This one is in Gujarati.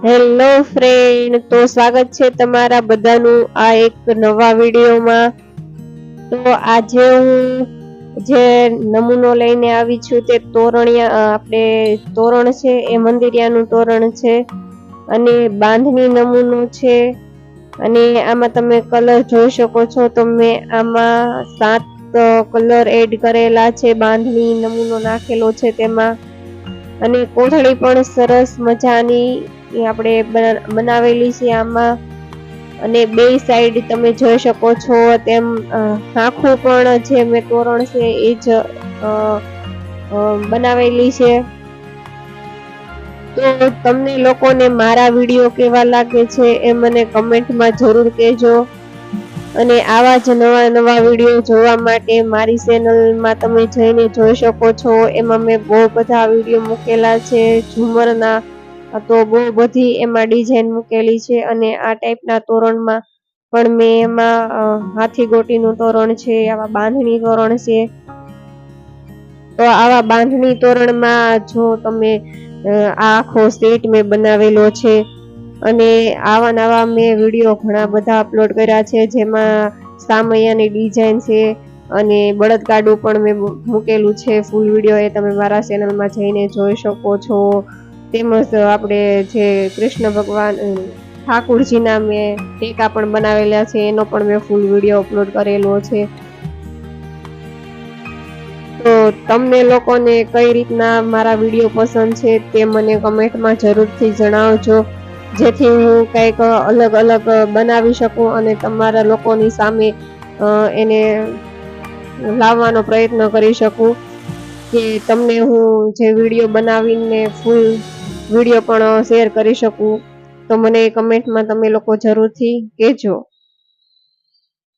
હેલો ફ્રેન્ડ તો સ્વાગત છે તમારા બધાનું આ એક નવા વિડીયોમાં. તો આજે હું જે નમૂનો લઈને આવી છું તે તોરણિયા આપણે તોરણ છે, એ મંદિરિયાનું તોરણ છે. અને બાંધણી નમૂનો છે. અને આમાં તમે કલર જોઈ શકો છો. તો મેં આમાં સાત કલર એડ કરેલા છે. બાંધણી નમૂનો નાખેલો છે તેમાં. અને કોથળી પણ સરસ મજાની એ આપણે બના- બનાવેલી છે આમાં. અને બે સાઈડ તમે જોઈ શકો છો તેમ આખું પણ જે મેં તોરણ છે એ જ બનાવેલી છે. તો તમને લોકોને મારા વીડિયો કેવા લાગે છે એ મને કમેન્ટમાં જરૂર કહેજો. અને આવા જ નવા નવા વીડિયો જોવા માટે મારી ચેનલમાં તમે જઈને જોઈ શકો છો. એમાં મેં બહુ બધા વીડિયો મૂકેલા છે. ઝુમરના તો બહુ બધી એમાં ડિઝાઇન મૂકેલી છે અને આ ટાઈપના તોરણમાં પણ મેં એમાં હાથી ગોટીનું તોરણ છે, આવા બાંધણી તોરણ છે. તો આવા બાંધણી તોરણમાં જો તમે આ આખો સેટ મેં બનાવેલો છે અને આવા નવા મેં વીડિયો ઘણા બધા અપલોડ કર્યા છે, જેમાં સામૈયાની ડિઝાઇન છે અને બળદગાડું પણ મેં મૂકેલું છે. ફૂલ વીડિયો એ તમે મારા ચેનલમાં જઈને જોઈ શકો છો. તેમજ આપણે જે કૃષ્ણ ભગવાન ઠાકુરજીના મેં ટેકા પણ બનાવેલા છે, એનો પણ મેં ફૂલ વીડિયો અપલોડ કરેલો છે. તો તમને લોકોને કઈ રીતના મારા વીડિયો પસંદ છે તે મને કમેન્ટમાં જરૂરથી જણાવજો. જેથી હું કંઈક અલગ અલગ બનાવી શકું અને તમારા લોકોની સામે એને લાવવાનો પ્રયત્ન કરી શકું. કે તમને હું જે વીડિયો બનાવીને ફૂલ વીડિયો પણ શેર કરી શકું. તો મને કમેન્ટમાં તમે લોકો જરૂરથી કહેજો.